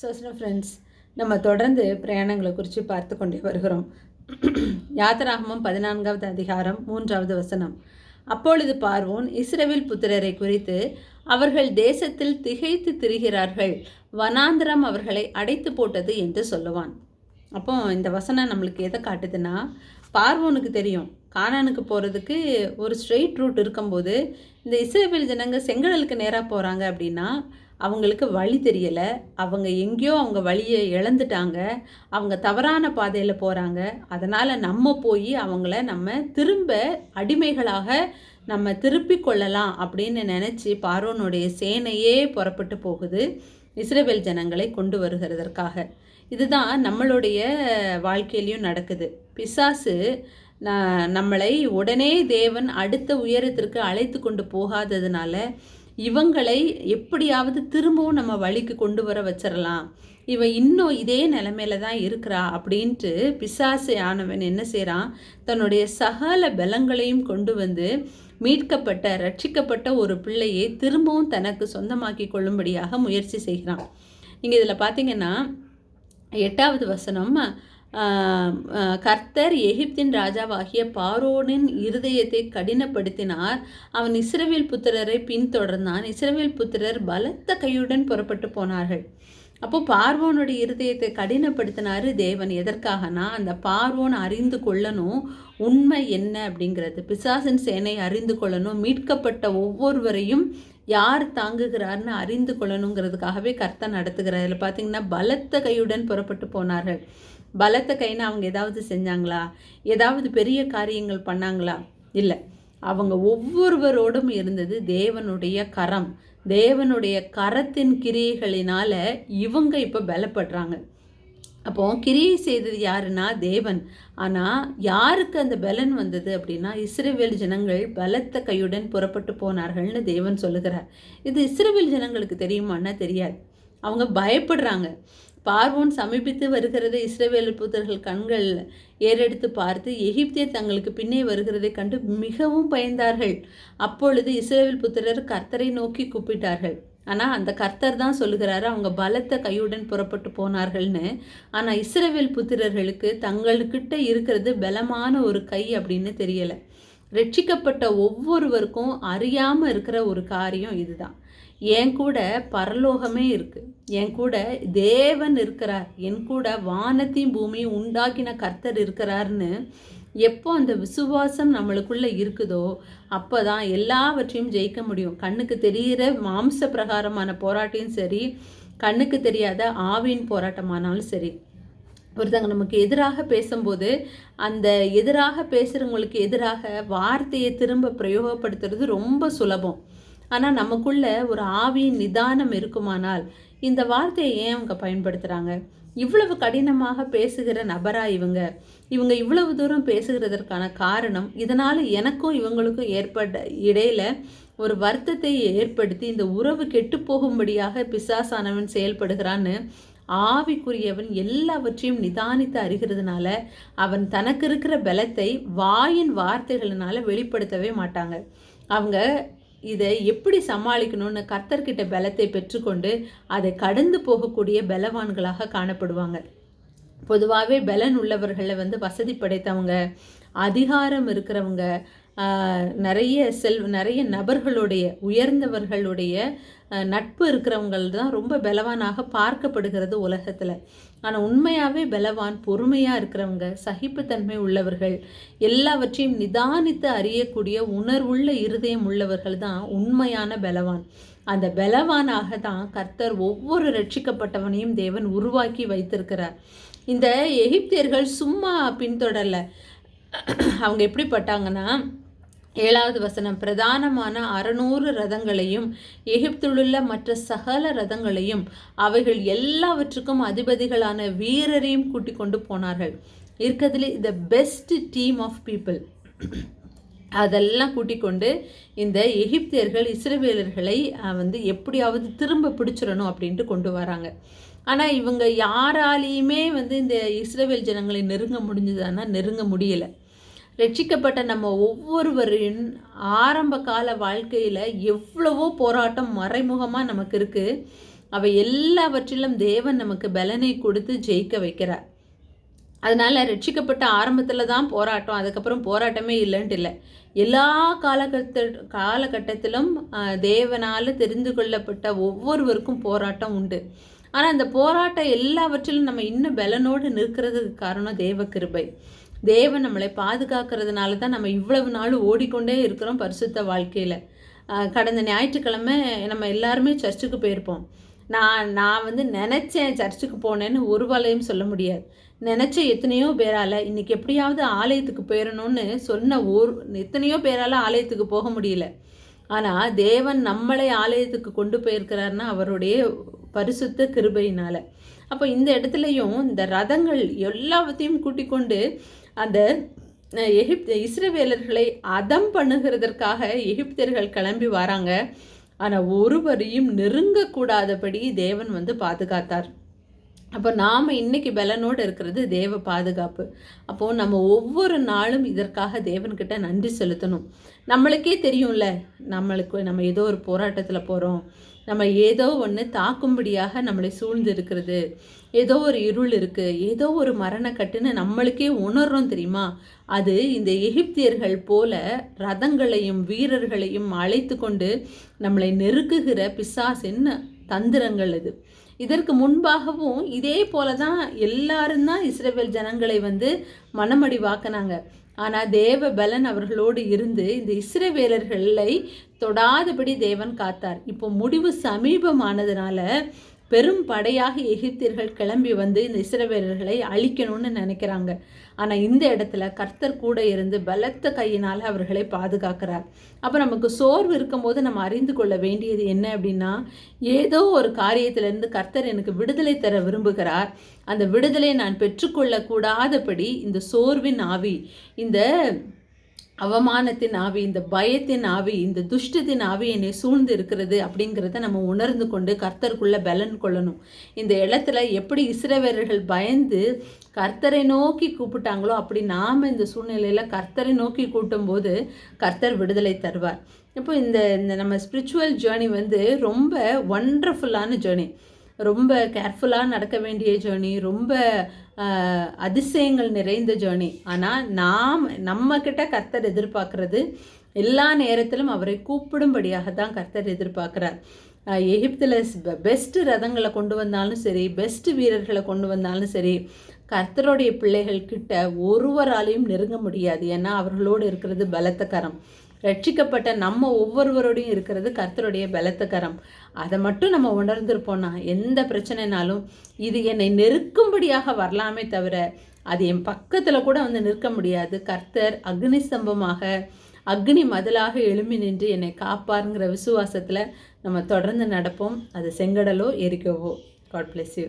சோசன friends நம்ம தொடர்ந்து பிரயாணங்களை குறித்து பார்த்து கொண்டே வருகிறோம். யாத்திராகமம் பதினான்காவது அதிகாரம் மூன்றாவது வசனம். அப்பொழுது பார்வோன் இஸ்ரேவில் புத்திரரை குறித்து அவர்கள் தேசத்தில் திகைத்து திரிகிறார்கள் வனாந்திரம் அவர்களை அடைத்து போட்டது என்று சொல்லுவான். அப்போ இந்த வசனம் நம்மளுக்கு எதை காட்டுதுன்னா பார்வோனுக்கு தெரியும். கானானுக்கு போகிறதுக்கு ஒரு ஸ்ட்ரெயிட் ரூட் இருக்கும்போது இந்த இஸ்ரேவில் ஜனங்க செங்கடலுக்கு நேராக போகிறாங்க அப்படின்னா அவங்களுக்கு வழி தெரியலை. அவங்க எங்கேயோ அவங்க வழியை இழந்துட்டாங்க. அவங்க தவறான பாதையில் போகிறாங்க அதனால் நம்ம போய் அவங்கள நம்ம திரும்ப அடிமைகளாக நம்ம திருப்பி கொள்ளலாம் அப்படின்னு நினச்சி பார்வோனுடைய சேனையே புறப்பட்டு போகுது. இஸ்ரேவேல் ஜனங்களை கொண்டு வருகிறதற்காக. இதுதான் நம்மளுடைய வாழ்க்கையிலையும் நடக்குது. பிசாசு நம்மளை உடனே தேவன் அடுத்த உயரத்திற்கு அழைத்து கொண்டு போகாததுனால இவங்களை எப்படியாவது திரும்பவும் நம்ம வழிக்கு கொண்டு வர வச்சிடலாம் இவ இன்னும் இதே நிலமையில தான் இருக்கிறா அப்படின்ட்டு பிசாசு ஆனவன் என்ன செய்கிறான் தன்னுடைய சகல பலங்களையும் கொண்டு வந்து மீட்கப்பட்ட ரட்சிக்கப்பட்ட ஒரு பிள்ளையை திரும்பவும் தனக்கு சொந்தமாக்கி கொள்ளும்படியாக முயற்சி செய்கிறான். நீங்கள் இதில் பார்த்தீங்கன்னா எட்டாவது வசனம் கர்த்தர் எகிப்தின் ராஜாவாகிய பாரோனின் இருதயத்தை கடினப்படுத்தினார். அவன் இஸ்ரவேல் புத்திரரை பின்தொடர்ந்தான். இஸ்ரவேல் புத்திரர் பலத்த கையுடன் புறப்பட்டு போனார்கள். அப்போ பார்வோனுடைய இருதயத்தை கடினப்படுத்தினாரு தேவன். எதற்காகனா அந்த பார்வோன் அறிந்து கொள்ளணும். உண்மை என்ன அப்படிங்கிறது. பிசாசின் சேனை அறிந்து கொள்ளணும். மீட்கப்பட்ட ஒவ்வொருவரையும் யார் தாங்குகிறார்னு அறிந்து கொள்ளணுங்கிறதுக்காகவே கர்த்தன் நடத்துகிறார். இதில் பார்த்தீங்கன்னா பலத்த கையுடன் புறப்பட்டு போனார்கள். பலத்த கைன்னு அவங்க ஏதாவது செஞ்சாங்களா? ஏதாவது பெரிய காரியங்கள் பண்ணாங்களா? இல்லை. அவங்க ஒவ்வொருவரோடும் இருந்தது தேவனுடைய கரம். தேவனுடைய கரத்தின் கிரியைகளினால இவங்க இப்போ பலப்படுறாங்க. அப்போ கிரியை செய்தது யாருன்னா தேவன். ஆனால் யாருக்கு அந்த பலன் வந்தது அப்படின்னா இஸ்ரேவேல் ஜனங்கள் பலத்த கையுடன் புறப்பட்டு போனார்கள்னு தேவன் சொல்லுகிறார். இது இஸ்ரேவேல் ஜனங்களுக்கு தெரியுமான்னா தெரியாது. அவங்க பயப்படுறாங்க. பார்வோன் சமீபித்து வருகிறதை இஸ்ரேவேல் புத்தர்கள் கண்கள் ஏறெடுத்து பார்த்து எகிப்தியர் தங்களுக்கு பின்னே வருகிறதை கண்டு மிகவும் பயந்தார்கள். அப்பொழுது இஸ்ரேவேல் புத்திரர் கர்த்தரை நோக்கி கூப்பிட்டார்கள். ஆனால் அந்த கர்த்தர் தான் சொல்லுகிறாரு அவங்க பலத்த கையுடன் புறப்பட்டு போனார்கள்னு. ஆனால் இஸ்ரேவேல் புத்திரர்களுக்கு தங்களுக்கிட்ட இருக்கிறது பலமான ஒரு கை அப்படின்னு தெரியலை. ரட்சிக்கப்பட்ட ஒவ்வொருவருக்கும் அறியாமல் இருக்கிற ஒரு காரியம் இதுதான். என் கூட பரலோகமே இருக்குது என் கூட தேவன் இருக்கிறார். என் கூட வானத்தையும் பூமியும் உண்டாக்கின கர்த்தர் இருக்கிறார்னு எப்போ அந்த விசுவாசம் நம்மளுக்குள்ளே இருக்குதோ அப்போ தான் எல்லாவற்றையும் ஜெயிக்க முடியும். கண்ணுக்கு தெரிகிற மாம்ச பிரகாரமான போராட்டையும் சரி கண்ணுக்கு தெரியாத ஆவியின் போராட்டமானாலும் சரி. ஒருத்தங்க நமக்கு எதிராக பேசும்போது அந்த எதிராக பேசுகிறவங்களுக்கு எதிராக வார்த்தையை திரும்ப பிரயோகப்படுத்துறது ரொம்ப சுலபம். ஆனால் நமக்குள்ள ஒரு ஆவியின் நிதானம் இருக்குமானால் இந்த வார்த்தையை ஏன் அவங்க பயன்படுத்துகிறாங்க இவ்வளவு கடினமாக பேசுகிற நபரா இவங்க? இவங்க இவ்வளவு தூரம் பேசுகிறதற்கான காரணம் இதனால் எனக்கும் இவங்களுக்கும் ஏற்பட்ட இடையில ஒரு வருத்தத்தை ஏற்படுத்தி இந்த உறவு கெட்டு போகும்படியாக பிசாசானவன் செயல்படுகிறான்னு ஆவிக்குரியவன் எல்லாவற்றையும் நிதானித்து அறிகிறதுனால அவன் தனக்கு இருக்கிற பலத்தை வாயின் வார்த்தைகளினால வெளிப்படுத்தவே மாட்டாங்க. அவங்க இதை எப்படி சமாளிக்கணும்னு கர்த்தர்கிட்ட பலத்தை பெற்றுக்கொண்டு அதை கடந்து போகக்கூடிய பலவான்களாக காணப்படுவாங்க. பொதுவாகவே பலன் உள்ளவர்களை வந்து வசதி படைத்தவங்க அதிகாரம் இருக்கிறவங்க நிறைய செல் நிறைய நபர்களுடைய உயர்ந்தவர்களுடைய நட்பு இருக்கிறவங்கள் தான் ரொம்ப பலவானாக பார்க்கப்படுகிறது உலகத்தில். ஆனால் உண்மையாகவே பலவான் பொறுமையாக இருக்கிறவங்க சகிப்புத்தன்மை உள்ளவர்கள் எல்லாவற்றையும் நிதானித்து அறியக்கூடிய உணர்வுள்ள இருதயம் உள்ளவர்கள் தான் உண்மையான பலவான். அந்த பலவானாக தான் கர்த்தர் ஒவ்வொரு ரட்சிக்கப்பட்டவனையும் தேவன் உருவாக்கி வைத்திருக்கிறார். இந்த எகிப்தியர்கள் சும்மா பின்தொடரல. அவங்க எப்படிப்பட்டாங்கன்னா ஏழாவது வசனம் பிரதானமான அறநூறு ரதங்களையும் எகிப்திலுள்ள மற்ற சகல ரதங்களையும் அவைகள் எல்லாவற்றுக்கும் அதிபதிகளான வீரரையும் கூட்டிக் கொண்டு போனார்கள். இருக்கிறதுலே the best team of people அதெல்லாம் கூட்டிக் கொண்டு இந்த எகிப்தியர்கள் இஸ்ரவேலர்களை வந்து எப்படியாவது திரும்ப பிடிச்சிடணும் அப்படின்ட்டு கொண்டு வராங்க. ஆனால் இவங்க யாராலையுமே வந்து இந்த இஸ்ரவேல் ஜனங்களை நெருங்க முடிஞ்சதுன்னா நெருங்க முடியலை. ரட்சிக்கப்பட்ட நம்ம ஒவ்வொருவரின் ஆரம்ப கால வாழ்க்கையில் எவ்வளவோ போராட்டம் மறைமுகமாக நமக்கு இருக்குது அவை எல்லாவற்றிலும் தேவன் நமக்கு பலனை கொடுத்து ஜெயிக்க வைக்கிறார். அதனால் ரட்சிக்கப்பட்ட ஆரம்பத்தில் தான் போராட்டம் அதுக்கப்புறம் போராட்டமே இல்லைன்ட்டு இல்லை. எல்லா காலகட்ட காலகட்டத்திலும் தேவனால் தெரிந்து கொள்ளப்பட்ட ஒவ்வொருவருக்கும் போராட்டம் உண்டு. ஆனால் அந்த போராட்டம் எல்லாவற்றிலும் நம்ம இன்னும் பலனோடு நிற்கிறதுக்கு காரணம் தேவ கிருபை. தேவன் நம்மளை பாதுகாக்கிறதுனால தான் நம்ம இவ்வளவு நாள் ஓடிக்கொண்டே இருக்கிறோம் பரிசுத்த வாழ்க்கையில். கடந்த ஞாயிற்றுக்கிழமை நம்ம எல்லாருமே சர்ச்சுக்கு போயிருப்போம். நான் நான் வந்து நினச்சேன் சர்ச்சுக்கு போனேன்னு ஒரு வேலையும் சொல்ல முடியாது. நினச்ச எத்தனையோ பேரால் இன்றைக்கி எப்படியாவது ஆலயத்துக்கு போயிடணும்னு சொன்ன ஒரு எத்தனையோ பேரால் ஆலயத்துக்கு போக முடியல. ஆனால் தேவன் நம்மளை ஆலயத்துக்கு கொண்டு போயிருக்கிறாருன்னா அவருடைய பரிசுத்த கிருபையினால். அப்போ இந்த இடத்துலையும் இந்த ரதங்கள் எல்லாத்தையும் கூட்டிக் கொண்டு அந்த எகிப்து இஸ்ரவேலர்களை அதம் பண்ணுகிறதற்காக எகிப்தியர்கள் கிளம்பி வராங்க. ஆனால் ஒருவரையும் நெருங்கக்கூடாதபடி தேவன் வந்து பாதுகாத்தார். அப்போ நாம் இன்றைக்கி பலனோடு இருக்கிறது தேவ பாதுகாப்பு. அப்போது நம்ம ஒவ்வொரு நாளும் இதற்காக தேவன்கிட்ட நன்றி செலுத்தணும். நம்மளுக்கே தெரியும்ல நம்மளுக்கு நம்ம ஏதோ ஒரு போராட்டத்தில் போகிறோம் நம்ம ஏதோ ஒன்று தாக்கும்படியாக நம்மளை சூழ்ந்து இருக்கிறது ஏதோ ஒரு இருள் இருக்குது ஏதோ ஒரு மரணக்கட்டுன்னு நம்மளுக்கே உணர்றோம் தெரியுமா? அது இந்த எகிப்தியர்கள் போல ரதங்களையும் வீரர்களையும் அழைத்து கொண்டு நம்மளை நெருக்குகிற பிசாசின்னு தந்திரங்கள் இது. இதற்கு முன்பாகவும் இதே போல தான் எல்லாரும் தான் இஸ்ரேவேல் ஜனங்களை வந்து மனமடிவாக்கினாங்க ஆனால் தேவ பலன் அவர்களோடு இருந்து இந்த இஸ்ரவேலர்களை தொடாதபடி தேவன் காத்தார். இப்போ முடிவு சமீபமானதுனால பெரும் படையாக எகிப்தியர்கள் கிளம்பி வந்து இந்த இஸ்ரவேலர்களை அழிக்கணும்னு நினைக்கிறாங்க. ஆனால் இந்த இடத்துல கர்த்தர் கூட இருந்து பலத்த கையினால் அவர்களை பாதுகாக்கிறார். அப்போ நமக்கு சோர்வு இருக்கும்போது நம்ம அறிந்து கொள்ள வேண்டியது என்ன அப்படின்னா ஏதோ ஒரு காரியத்திலிருந்து கர்த்தர் எனக்கு விடுதலை தர விரும்புகிறார். அந்த விடுதலை நான் பெற்றுக்கொள்ளக்கூடாதபடி இந்த சோர்வின் ஆவி இந்த அவமானத்தின் ஆவி இந்த பயத்தின் ஆவி இந்த துஷ்டத்தின் ஆவி என்னை சூழ்ந்து இருக்கிறது அப்படிங்கிறத நம்ம உணர்ந்து கொண்டு கர்த்தருக்குள்ள பலன் கொள்ளணும். இந்த இடத்துல எப்படி இஸ்ரவேலர்கள் பயந்து கர்த்தரை நோக்கி கூப்பிட்டாங்களோ அப்படி நாம் இந்த சூழ்நிலையில் கர்த்தரை நோக்கி கூட்டும்போது கர்த்தர் விடுதலை தருவார். இப்போ இந்த இந்த நம்ம ஸ்பிரிச்சுவல் ஜேர்னி வந்து ரொம்ப ஒண்டர்ஃபுல்லான ஜேர்னி ரொம்ப கேர்ஃபுல்லாக நடக்க வேண்டிய ஜேர்னி ரொம்ப அதிசயங்கள் நிறைந்த ஜேர்னி ஆனால் நாம் நம்மக்கிட்ட கர்த்தர் எதிர்பார்க்குறது எல்லா நேரத்திலும் அவரை கூப்பிடும்படியாக தான் கர்த்தர் எதிர்பார்க்குறார். எகிப்தில் பெஸ்ட்டு ரதங்களை கொண்டு வந்தாலும் சரி பெஸ்ட்டு வீரர்களை கொண்டு வந்தாலும் சரி கர்த்தருடைய பிள்ளைகள் கிட்ட ஒருவராலையும் நெருங்க முடியாது. ஏன்னா அவர்களோடு இருக்கிறது பலத்தகரம் ரட்சிக்கப்பட்ட நம்ம ஒவ்வொருவரோடையும் இருக்கிறது கர்த்தருடைய பலத்தக்கரம் அதை மட்டும் நம்ம உணர்ந்திருப்போம்னா எந்த பிரச்சனைனாலும் இது என்னை நெருக்கும்படியாக வரலாமே தவிர அது என் பக்கத்தில் கூட வந்து நிற்க முடியாது. கர்த்தர் அக்னி ஸ்தம்பமாக அக்னி மதலாக எழும்பி நின்று என்னை காப்பாருங்கிற விசுவாசத்தில் நம்ம தொடர்ந்து நடப்போம். அது செங்கடலோ எரிக்கவோ. God bless you